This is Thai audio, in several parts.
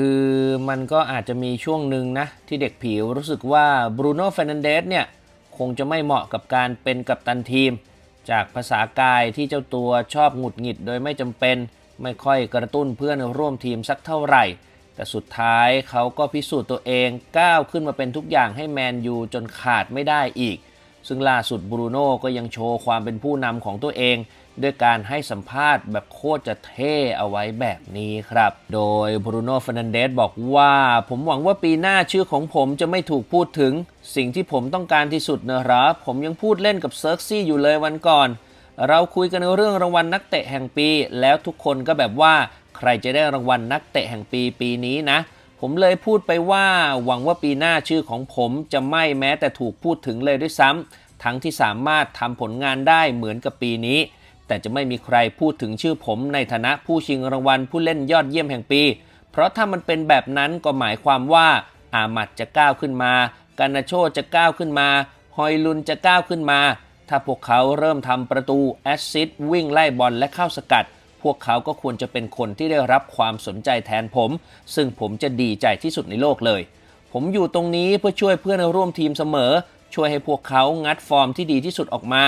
คือมันก็อาจจะมีช่วงหนึ่งนะ ที่เด็กผิวรู้สึกว่าบรูโน่เฟรนันเดสเนี่ย คงจะไม่เหมาะกับการเป็นกัปตันทีม จากภาษากายที่เจ้าตัวชอบหงุดหงิดโดยไม่จำเป็น ไม่ค่อยกระตุ้นเพื่อนร่วมทีมสักเท่าไหร่ แต่สุดท้ายเขาก็พิสูจน์ตัวเองก้าวขึ้นมาเป็นทุกอย่างให้แมนยูจนขาดไม่ได้อีก ซึ่งล่าสุดบรูโน่ก็ยังโชว์ความเป็นผู้นำของตัวเอง ด้วยการให้สัมภาษณ์แบบโคตรจะเท่เอาไว้แบบนี้ครับ โดยบรูโน่ฟนันเดสบอกว่า ผมหวังว่าปีหน้าชื่อของผมจะไม่ถูกพูดถึง สิ่งที่ผมต้องการที่สุดนะครับผมยังพูดเล่นกับเซิร์กซี่อยู่เลยวันก่อน เราคุยกันในเรื่องรางวัลนักเตะแห่งปี แล้วทุกคนก็แบบว่าใครจะได้รางวัลนักเตะแห่งปีปีนี้นะ ผมเลยพูดไปว่าหวังว่าปีหน้าชื่อของผมจะไม่แม้แต่ถูกพูดถึงเลยด้วยซ้ำทั้งที่สามารถทำผลงานได้เหมือนกับปีนี้ แต่จะไม่มีใครพูดถึงชื่อผมในฐานะผู้ชิงรางวัลผู้เล่นยอดเยี่ยมแห่งปี เพราะถ้ามันเป็นแบบนั้นก็หมายความว่าอามัดจะก้าวขึ้นมา กานาโชจะก้าวขึ้นมา ฮอยลุนจะก้าวขึ้นมา ถ้าพวกเขาเริ่มทำประตูแอสซิสวิ่งไล่บอลและเข้าสกัด วกเขาก็ควรจะเป็นคนที่ได้รับความสนใจแทนผม ซึ่งผมจะดีใจที่สุดในโลกเลย ผมอยู่ตรงนี้เพื่อช่วยเพื่อนร่วมทีมเสมอ ช่วยให้พวกเขางัดฟอร์มที่ดีที่สุดออกมา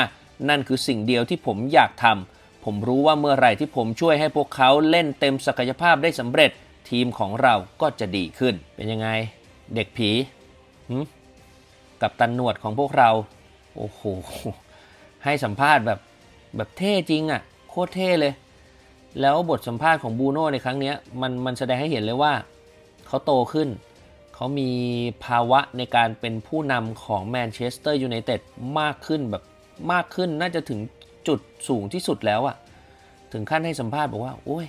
นั่นคือสิ่งเดียวที่ผมอยากทำผมรู้ว่าเมื่อไหร่ที่ผมช่วยให้พวกเขาเล่นเต็มศักยภาพได้สำเร็จ ทีมของเราก็จะดีขึ้น เป็นยังไง เด็กผีกับตันหนวดของพวกเรา โอ้โห ให้สัมภาษณ์แบบแบบเท่จริงอะ่ะ โคตรเท่เลย แล้วบทสัมภาษณ์ของบูโน่ในครั้งนี้มันมันแสดงให้เห็นเลยว่า เขาโตขึ้น เขามีภาวะในการเป็นผู้นำของแมนเชสเตอร์ยูไนเต็ดมากขึ้นแบบมากขึ้นน่าจะถึงจุดสูงที่สุดแล้วอะถึงขั้นให้สัมภาษณ์บอกว่า โอ้ย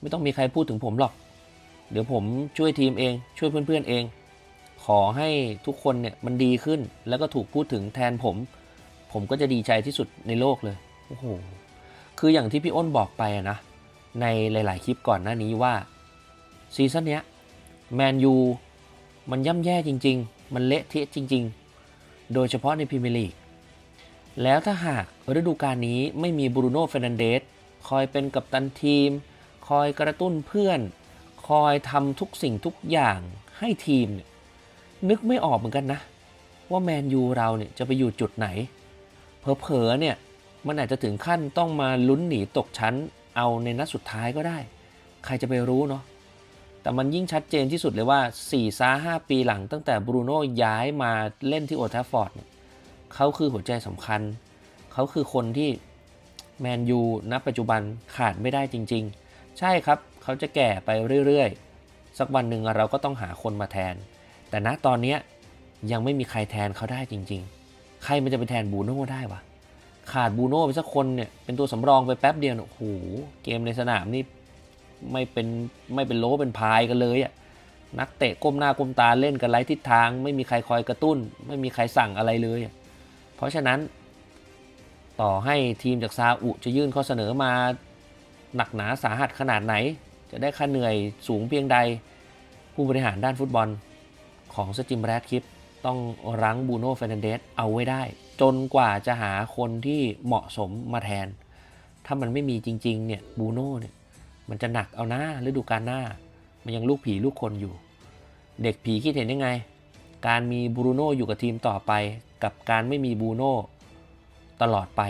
ไม่ต้องมีใครพูดถึงผมหรอก เดี๋ยวผมช่วยทีมเอง ช่วยเพื่อนๆเอง ขอให้ทุกคนเนี่ยมันดีขึ้นแล้วก็ถูกพูดถึงแทนผม ผมก็จะดีใจที่สุดในโลกเลย โอ้โห คืออย่างที่พี่อ้นบอกไปนะ ในหลาย ๆ คลิปก่อนหน้านี้ว่าซีซั่นเนี้ยแมนยูมันย่ำแย่จริง ๆ มันเละเทะจริง ๆ โดยเฉพาะในพรีเมียร์ลีก แล้วถ้าหากฤดูกาลนี้ไม่มีบรูโน่เฟรนันเดสคอยเป็นกัปตันทีม คอยกระตุ้นเพื่อน คอยทำทุกสิ่งทุกอย่างให้ทีมเนี่ยนึกไม่ออกเหมือนกันนะ ว่าแมนยูเราเนี่ยจะไปอยู่จุดไหน เผลอๆเนี่ย มันอาจจะถึงขั้นต้องมาลุ้นหนีตกชั้น เอาในนัดสุดท้ายก็ได้ ใครจะไปรู้เนาะแต่มันยิ่งชัดเจนที่สุดเลยว่า4ซ่า5ปีหลังตั้งแต่บรูโน่ย้ายมาเล่นที่โอทาฟฟอร์ดเขาคือหัวใจสำคัญ เขาคือคนที่แมนยูณปัจจุบันขาดไม่ได้จริง ๆ ใช่ครับเขาจะแก่ไปเรื่อยๆ สักวันหนึ่งเราก็ต้องหาคนมาแทน แต่ณตอนนี้ยยังไม่มีใครแทนเขาได้จริง ๆ ใครมันจะไปแทนบรูโน่ได้วะ ขาดบูโน่ไปสักคนเนี่ยเป็นตัวสำรองไปแป๊บเดียวเนี่ยโอ้โหเกมในสนามนี่ไม่เป็นไม่เป็นโลเป็นพายกันเลยอะ่ะนักเตะก้มหน้าก้มตาเล่นกันไร้ทิศทาง ไม่มีใครคอยกระตุ้น ไม่มีใครสั่งอะไรเลย เพราะฉะนั้น ต่อให้ทีมจากซาอุจะยื่นข้อเสนอมาหนักหนาสาหัสขนาดไหน จะได้ค่าเหนื่อยสูงเพียงใด ผู้บริหารด้านฟุตบอลของสจิมแรดคลิป ต้องรั้งบูโน่เฟรนเดสเอาไว้ได้ จนกว่าจะหาคนที่เหมาะสมมาแทน ถ้ามันไม่มีจริงๆเนี่ยบูโน่เนี่ยมันจะหนักเอาหน้าฤดูกาลหน้า มันยังลูกผีลูกคนอยู่ เด็กผีคิดเห็นยังไง การมีบูโน่อยู่กับทีมต่อไป กับการไม่มีบูโน่ตลอดไป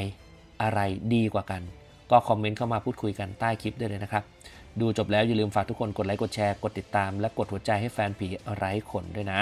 อะไรดีกว่ากัน ก็คอมเมนต์เข้ามาพูดคุยกันใต้คลิปได้เลยนะครับ ดูจบแล้วอย่าลืมฝากทุกคนกดไลค์กดแชร์กดติดตามและกดหัวใจให้แฟนผีไร้ขนด้วยนะ